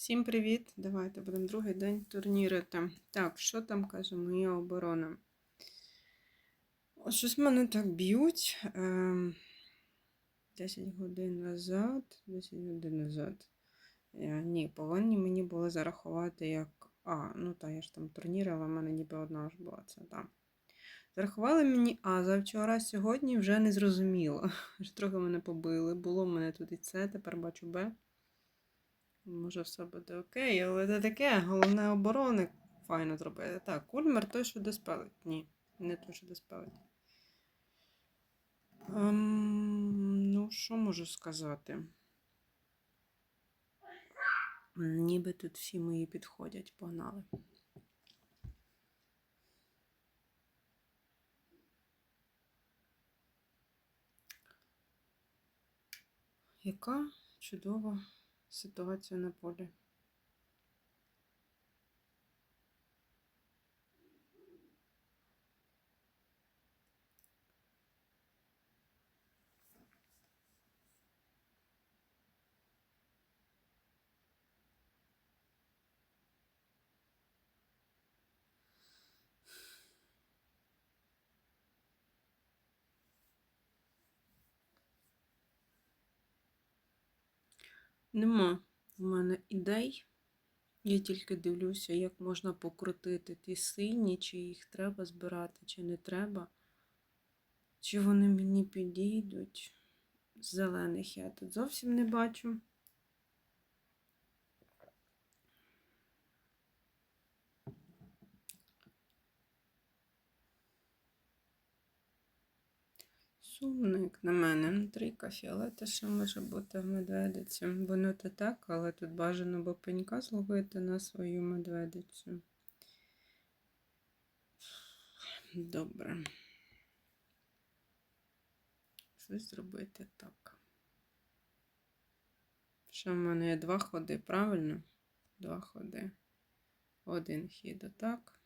Всім привіт! Давайте будемо другий день турнірити. Так, що там каже моя оборона? От щось мене так б'ють. Ем, 10 годин назад. 10 годин назад. Е, ні, повинні мені були зарахувати як. А, ну та я ж там турнірила, в мене ніби одна ж була це там. Зарахували мені А завчора, сьогодні вже не зрозуміло. Трохи мене побили. Було в мене тут і С, тепер бачу Б. Може, все буде окей, але це таке, головне оборони файно зробити. Так, кульмер той, що диспелить. Ні, не той, що диспелить. Ем, ну, що можу сказати? Ніби тут всі мої підходять, погнали. Яка чудова ситуація на полі. Нема в мене ідей. Я тільки дивлюся, як можна покрутити ті сині, чи їх треба збирати, чи не треба. Чи вони мені підійдуть. Зелених я тут зовсім не бачу. Сумник на мене. Ну, Трійка фіолета ще може бути в медведиці. Воно то так, але тут бажано бо пенька зловити на свою медведицю. Добре. Щось зробити так. Що в мене є два ходи, правильно? Два ходи. Один хід отак.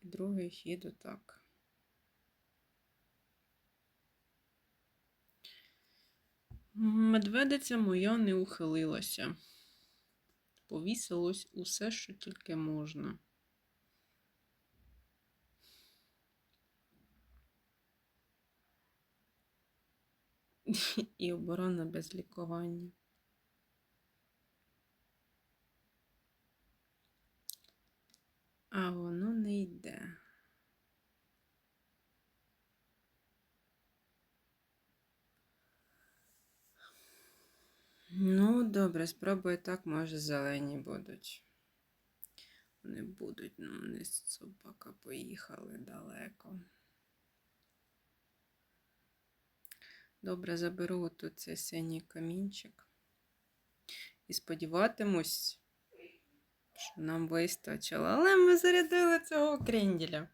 І другий хід отак. Медведиця моя не ухилилася. Повісилось усе, що тільки можна. І оборона без лікування. А воно не йде. Ну, добре, спробую так, може, зелені будуть. Вони будуть, ну, вони з собака поїхали далеко. Добре, заберу отут цей синій камінчик. І сподіватимусь, що нам вистачило. Але ми зарядили цього кренділя.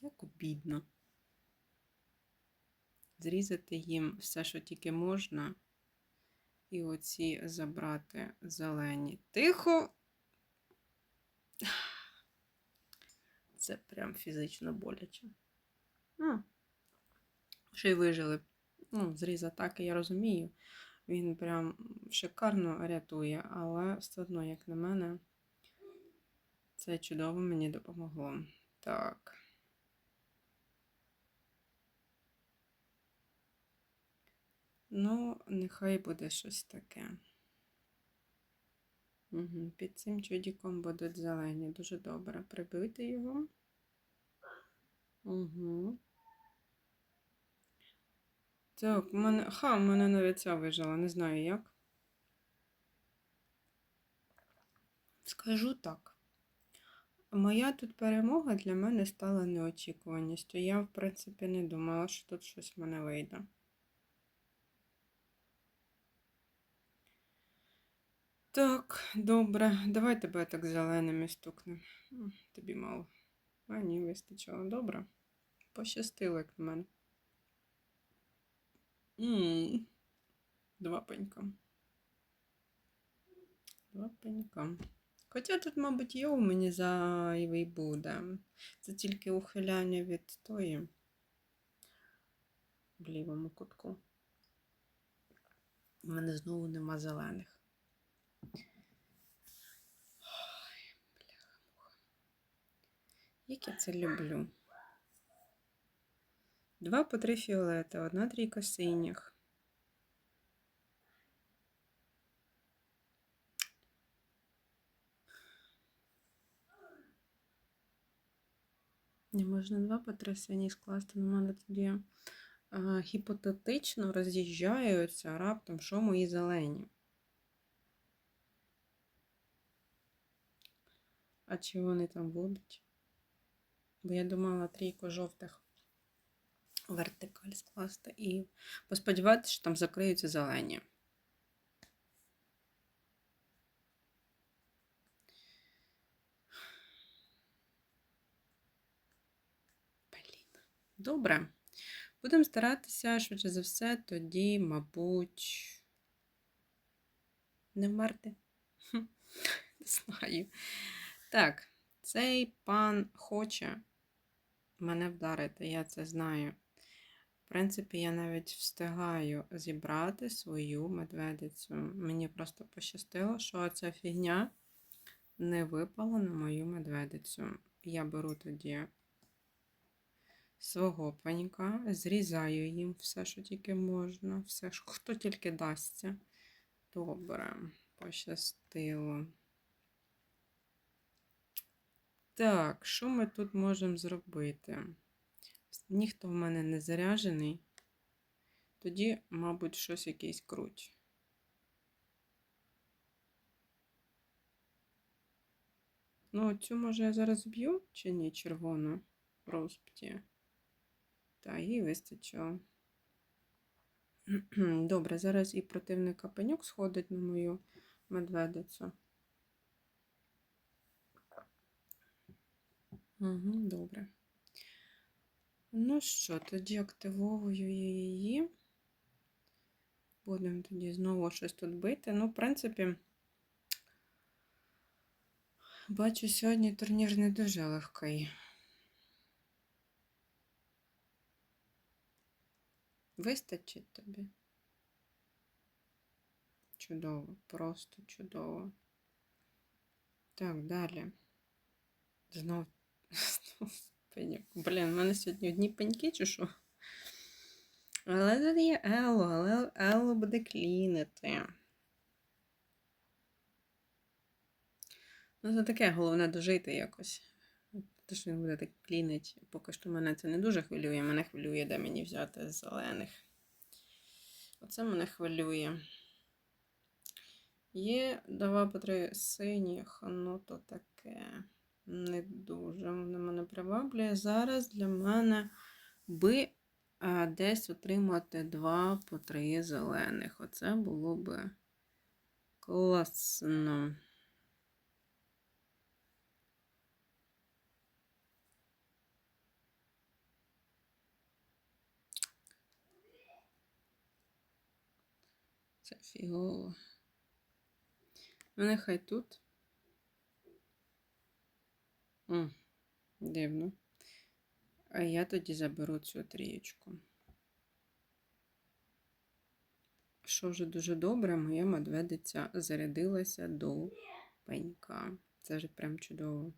Як обідно. Зрізати їм все, що тільки можна. І оці забрати зелені. Тихо. Це прям фізично боляче. А. Ще й вижили. Ну, зріз атаки, я розумію. Він прям шикарно рятує, але все одно, як на мене, це чудово мені допомогло. Так. Ну, нехай буде щось таке. Угу. Під цим чудіком будуть зелені. Дуже добре. Прибити його. Угу. Так, мене. Ха, в мене навіть ця вижила, не знаю як. Скажу так. Моя тут перемога для мене стала неочікуваністю. Я, в принципі, не думала, що тут щось в мене вийде. Так, добре. Давай тебе так зеленими стукнем. М, Тобі мало. А ні, вистачило. Добре. Пощастило, як на мене. М, Два пенька. Два пенька. Хоча тут, мабуть, йоу мені зайвий буде. Це тільки ухиляння від тої. в лівому кутку. У мене знову нема зелених. Як я це люблю. Два по три фіолета, одна трійка синіх. Не можна два по три сині скласти, на мене тоді а, гіпотетично роз'їжджаються раптом, що мої зелені. А чи вони там будуть? Бо я думала трійку жовтих вертикаль скласти і посподіватися, що там закриються зелені. Блін. Добре. Будемо старатися, швидше за все, тоді, мабуть, не вмерти. Не знаю. Так, цей пан хоче мене вдарити, я це знаю. В принципі, я навіть встигаю зібрати свою медведицю. Мені просто пощастило, що ця фігня не випала на мою медведицю. Я беру тоді свого панька, зрізаю їм все, що тільки можна, все, що хто тільки дасться. Добре, пощастило. Так, що ми тут можемо зробити? Ніхто в мене не заряджений. Тоді, мабуть, щось якийсь круть. Ну, цю, може, я зараз б'ю чи ні, червону розпті. Та, їй вистачило. Добре, зараз і противника пеньок сходить на мою медведицю. Угу, добре. Ну що, тоді активовую її. Будемо тоді знову щось тут бити. Ну, в принципі, бачу, сьогодні турнір не дуже легкий. Вистачить тобі? Чудово, просто чудово. Так, далі. Знов. Блін, в мене сьогодні одні пеньки чи що? Але тут є Ело, але Ело буде клінити. Ну, це таке, головне дожити якось. Те, що він буде так клінить. Поки що мене це не дуже хвилює. Мене хвилює, де мені взяти зелених. Оце мене хвилює. Є два по три синіх, ну то таке не дуже воно мене приваблює. Зараз для мене би а, десь отримати два по три зелених. Оце було би класно. Це фігово. Ну, нехай тут. М, Дивно. А я тоді заберу цю трієчку. Що вже дуже добре, моя медведиця зарядилася до пенька. Це вже прям чудово.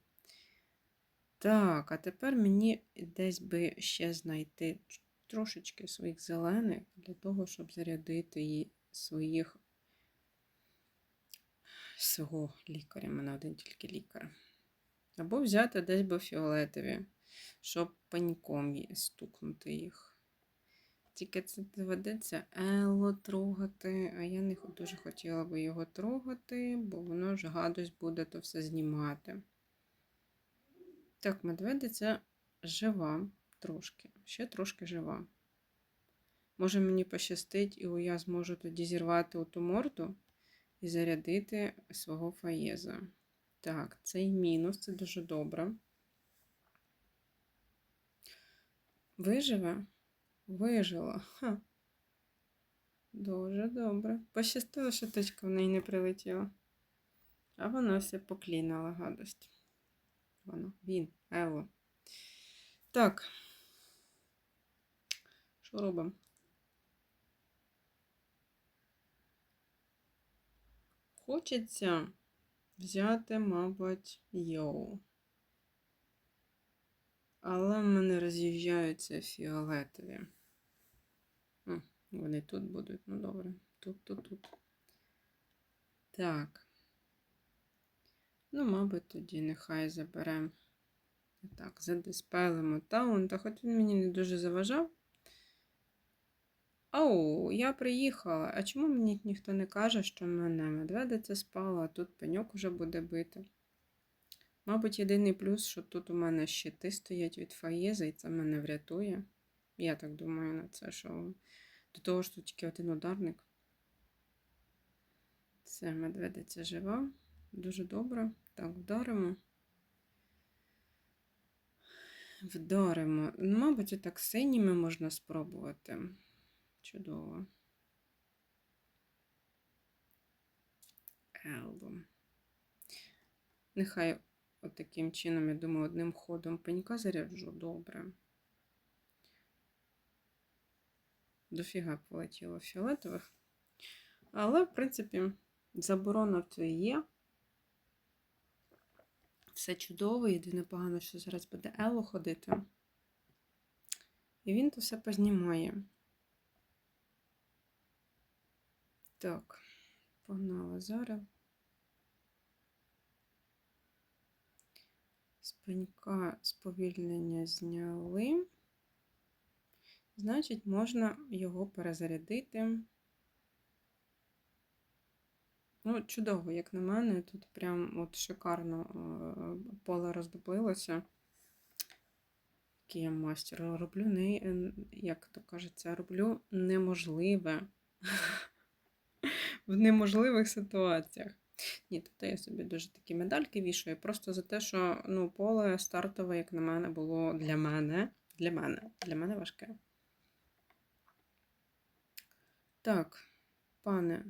Так, а тепер мені десь би ще знайти трошечки своїх зелених для того, щоб зарядити її своїх свого лікаря. У мене один тільки лікар. Або взяти десь би фіолетові, щоб паньком ї- стукнути їх. Тільки це доведеться Ело трогати, а я не дуже хотіла би його трогати, бо воно ж гадость буде то все знімати. Так, медведиця жива трошки, ще трошки жива. Може, мені пощастить, і я зможу тоді зірвати оту морду і зарядити свого фаєза. Так, це і мінус, це дуже добре. Виживе? Вижила. Ха. Дуже добре. Пощастило, що точка в неї не прилетіла. А вона все поклінила гадость. Воно, він, Ело. Так. Що робимо? Хочеться взяти, мабуть, йоу. Але в мене роз'їжджаються фіолетові. М, Вони тут будуть. Ну добре. Тут, тут, тут. Так. Ну, мабуть, тоді нехай заберемо. Так, задиспелимо таунта, хоч він мені не дуже заважав. Оу, я приїхала. А чому мені ніхто не каже, що мене медведиця спала, а тут пеньок уже буде бити? Мабуть, єдиний плюс, що тут у мене щити стоять від фаєзи, і це мене врятує. Я так думаю на це, що до того ж тут тільки один ударник. Все, медведиця жива. Дуже добре. Так, вдаримо. Вдаримо. Ну, мабуть, отак синіми можна спробувати. Чудово. Елбо. Нехай от таким чином, я думаю, одним ходом пенька заряджу добре. Дофіга полетіло фіолетових. Але, в принципі, заборона в це є. Все чудово, єдине погано, що зараз буде Ело ходити. І він то все познімає. Так, погнала зараз. З сповільнення зняли. Значить, можна його перезарядити. Ну, чудово, як на мене, тут прям от шикарно е, поле роздоблилося. Який я мастер роблю не, як то кажеться, роблю неможливе в неможливих ситуаціях. Ні, тут я собі дуже такі медальки вішаю, просто за те, що ну, поле стартове, як на мене, було для мене. Для мене, для мене важке. Так, пане,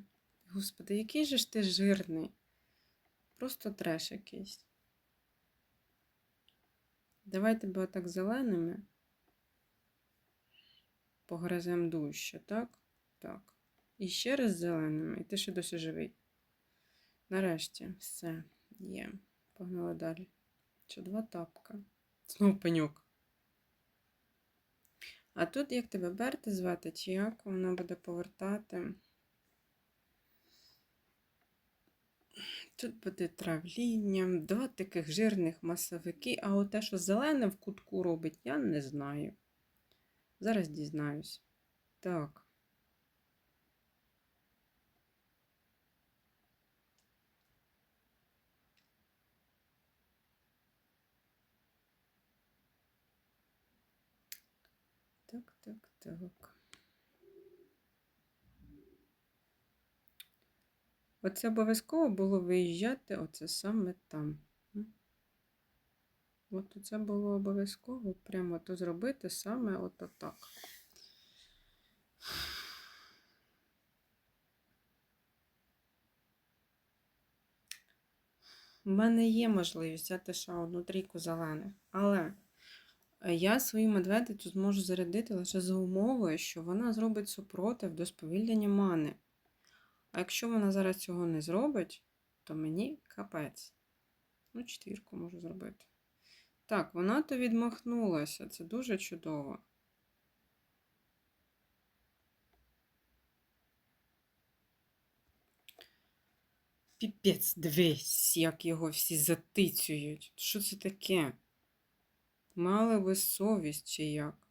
господи, який же ж ти жирний? Просто треш якийсь. Давай тебе отак зеленими. Погризем дужче, так? Так. І ще раз зеленими, і ти ще досі живий. Нарешті, все, є. Погнали далі. Ще два тапка. Знов пеньок. А тут як тебе Берти звати, чи як вона буде повертати? Тут буде травління, два таких жирних масовики, а от те, що зелене в кутку робить, я не знаю. Зараз дізнаюсь. Так. Так. Оце обов'язково було виїжджати оце саме там. От це було обов'язково прямо то зробити саме от так. У мене є можливість взяти ще одну трійку зелених, але я свою медведицю зможу зарядити лише за умовою, що вона зробить супротив до сповільнення мани. А якщо вона зараз цього не зробить, то мені капець. Ну, четвірку можу зробити. Так, вона то відмахнулася. Це дуже чудово. Піпець, дивись, як його всі затицюють. Що це таке? Мали ви совість чи як?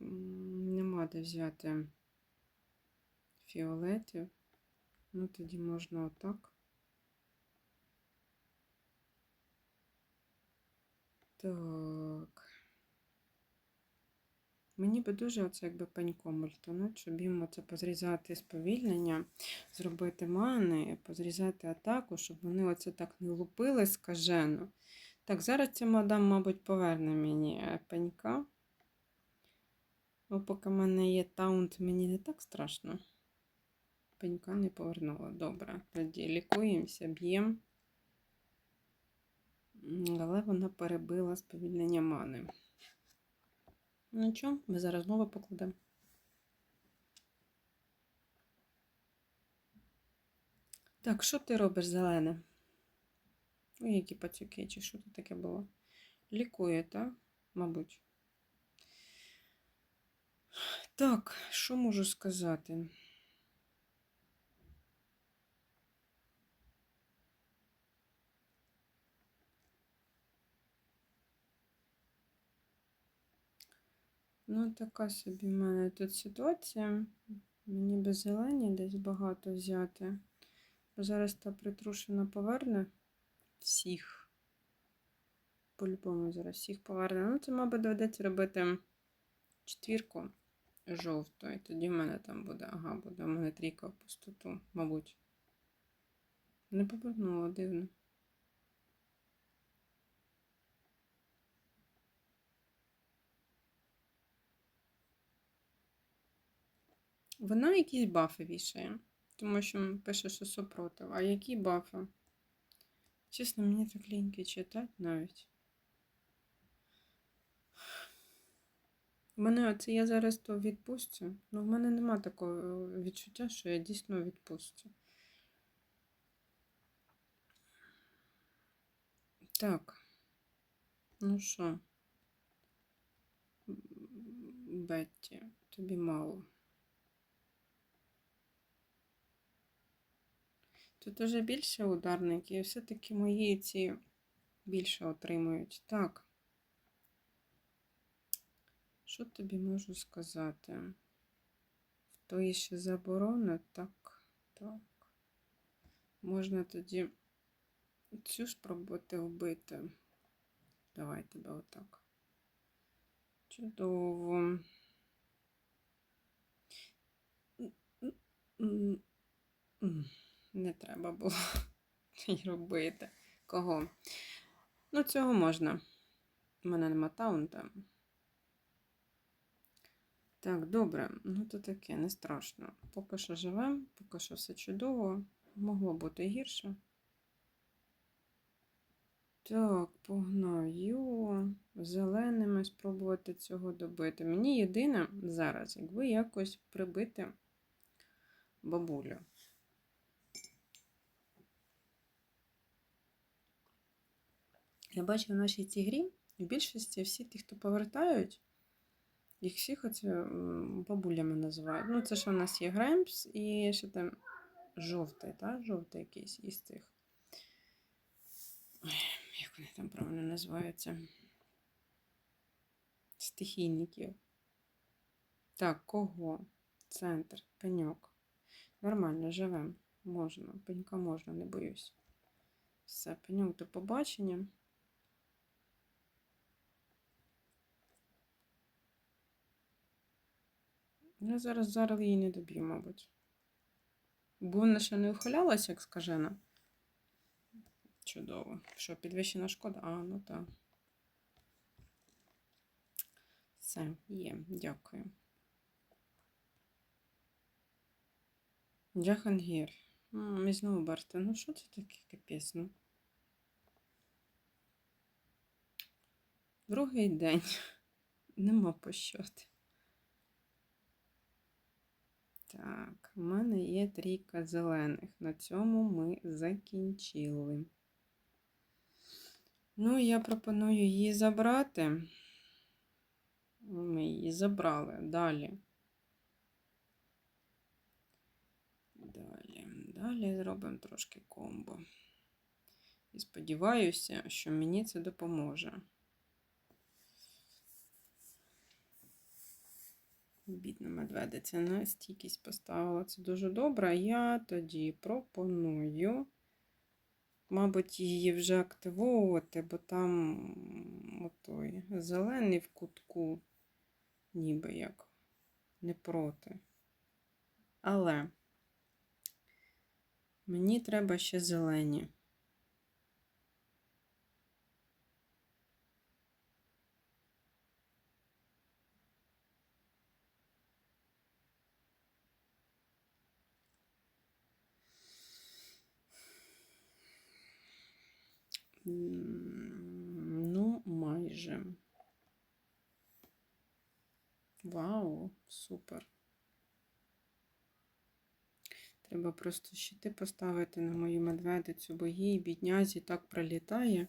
Нема де взяти фіолетів. Ну, тоді можна отак. Так. Мені би дуже оце якби пеньком ультануть, щоб їм оце позрізати сповільнення, зробити мани, позрізати атаку, щоб вони оце так не лупили скажено. Так, зараз ця мадам, мабуть, поверне мені е, пенька. Бо поки в мене є таунт, мені не так страшно. Пенька не повернула. Добре. Тоді лікуємося, б'ємо. Але вона перебила сповільнення мани. Ну що, ми зараз знову покладемо. Так, що ти робиш, зелене? Ой, які пацюки, чи що це таке було? Лікує, так? Мабуть. Так, що можу сказати? Ну, така собі в мене тут ситуація. Мені би зелені десь багато взяти. Бо зараз та притрушена поверне всіх. По-любому зараз всіх поверне. Ну, це, мабуть, доведеться робити четвірку жовту. І тоді в мене там буде, ага, буде в мене трійка в пустоту, мабуть. Не повернула, дивно. Вона якісь бафи вішає, тому що пише, що супротив. А які бафи? Чесно, мені так ліньки читати навіть. У мене це я зараз то відпустю. Ну, в мене нема такого відчуття, що я дійсно відпустю. Так. Ну що? Бетті, тобі мало. Тут уже більше ударників, і все-таки мої ці більше отримують. Так. Що тобі можу сказати? В тої ще заборона, так, так. Можна тоді цю спробувати вбити. Давай тебе отак. Чудово. Не треба було й робити. Кого? Ну, цього можна. У мене нема таунта. Так, добре, ну то таке, не страшно. Поки що живемо, поки що все чудово. Могло бути гірше. Так, погнаю. Зеленими спробувати цього добити. Мені єдине зараз, якби якось прибити бабулю. Я бачу в нашій цій грі, в більшості всі ті, хто повертають, їх всіх оце бабулями називають. Ну, це що в нас є Гремпс і ще там жовтий, так? Жовтий якийсь із цих. Ой, як вони там правильно називаються? Стихійників. Так, кого? Центр, пеньок. Нормально, живемо. Можна. Пенька можна, не боюсь. Все, пеньок до побачення. Я зараз зараз її не доб'ю, мабуть. Бо вона ще не ухилялася, як скажена. Чудово. Що, підвищена шкода? А, ну так. Все, є, дякую. Джахангір. І знову Барта. Ну, що це таке капець, ну? Другий день. Нема пощоти. Так, у мене є трійка зелених. На цьому ми закінчили. Ну, я пропоную її забрати. Ми її забрали. Далі. Далі, далі зробимо трошки комбо. І сподіваюся, що мені це допоможе. Бідна медведиця на стійкість поставила. Це дуже добре. Я тоді пропоную, мабуть, її вже активовувати, бо там отой зелений в кутку, ніби як не проти. Але мені треба ще зелені. Ну, майже. Вау, супер. Треба просто щити поставити на мою медведицю, бо їй біднязі так пролітає.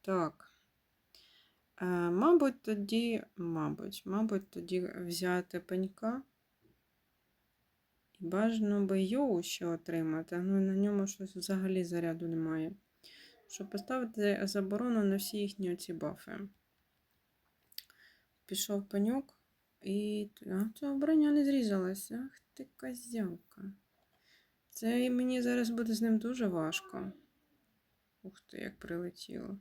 Так. Е, мабуть, тоді, мабуть, мабуть, тоді взяти пенька. І бажано би йоу ще отримати, але на ньому щось взагалі заряду немає. Щоб поставити заборону на всі їхні оці бафи. Пішов пеньок і. А, ця броня не зрізалася. Ах ти козявка. Це мені зараз буде з ним дуже важко. Ух ти, як прилетіло.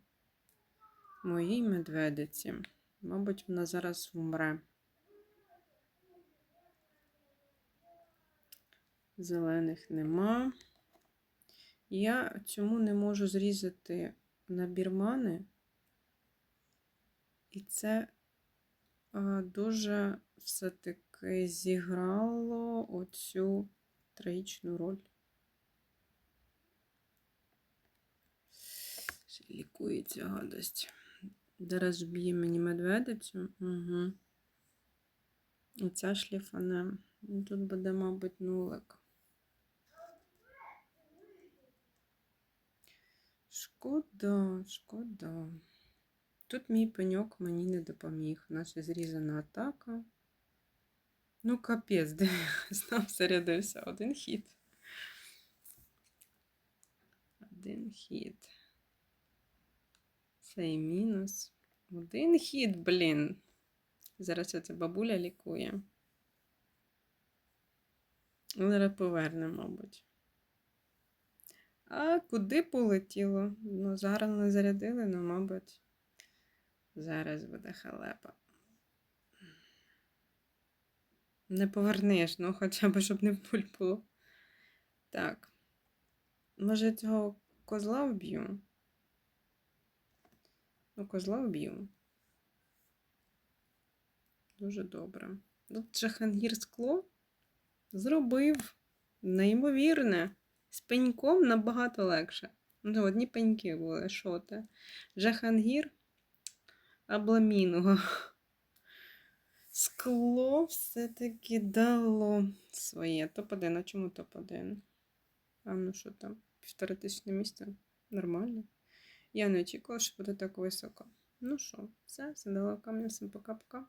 Моїй медведиці. Мабуть, вона зараз вмре. Зелених нема. Я цьому не можу зрізати набір мани. І це дуже все-таки зіграло оцю трагічну роль. Лікується гадость. Зараз б'є мені медведицю. Угу. Оця шліфане. Ну, Тут буде, мабуть, нулик. Шкода, шкода. Тут мій пеньок мені не допоміг. Наша зрізана атака. Ну, капець, де знов зарядився. Один хід. Один хід. Цей мінус. Один хід, блін. Зараз ця бабуля лікує. Зараз поверне, мабуть. А куди полетіло? Ну, зараз не зарядили, ну, мабуть, зараз буде халепа. Не повернеш, ну хоча б, щоб не в нуль було. Так. Може, цього козла вб'ю? Ну, козла вб'ю. Дуже добре. Тут Джахангір скло зробив неймовірне. З пеньком набагато легше. Ну, одні пеньки були, що те. Джахангір обламіного. Скло все-таки дало своє. Топ-1. А чому топ-1? А ну що там? Півтора тисячне місце? Нормально. Я не очікувала, що буде так високо. Ну що, все, все дало камня, всім пока-пока.